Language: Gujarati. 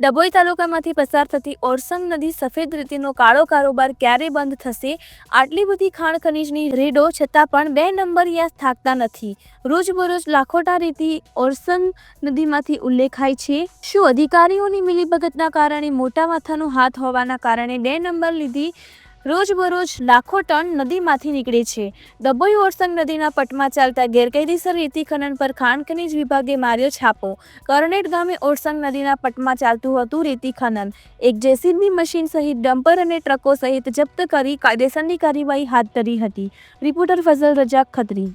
ડભોઈ તાલુકામાંથી પસાર થતી ઓરસંગ નદી સફેદ રેતીનો કાળો કારોબાર ક્યારે બંધ થશે? આટલી બધી ખાણ ખનીજની રેડો છતાં પણ બે નંબરિયા થાકતા નથી. રોજબરોજ લાખોટા રેતી ઓરસંગ નદીમાંથી ઉલ્લેખાય છે. શું અધિકારીઓની મિલીભગતના કારણે મોટા માથાનો હાથ હોવાના કારણે બે નંબર લીધી રોજબરોજ લાખો ટન નદીમાંથી નીકળે છે. ડભોઈ ઓરસંગ નદીના પટમાં ચાલતા ગેરકાયદેસર રેતી ખનન પર ખાણ ખનીજ વિભાગે માર્યો છાપો. કરણેટ ગામે ઓરસંગ નદીના પટમાં ચાલતું હતું રેતી ખનન. એક જેસીબી મશીન સહિત ડમ્પર અને ટ્રકો સહિત જપ્ત કરી કાયદેસરની કાર્યવાહી હાથ ધરી હતી. રિપોર્ટર ફઝલ રજાક ખત્રી.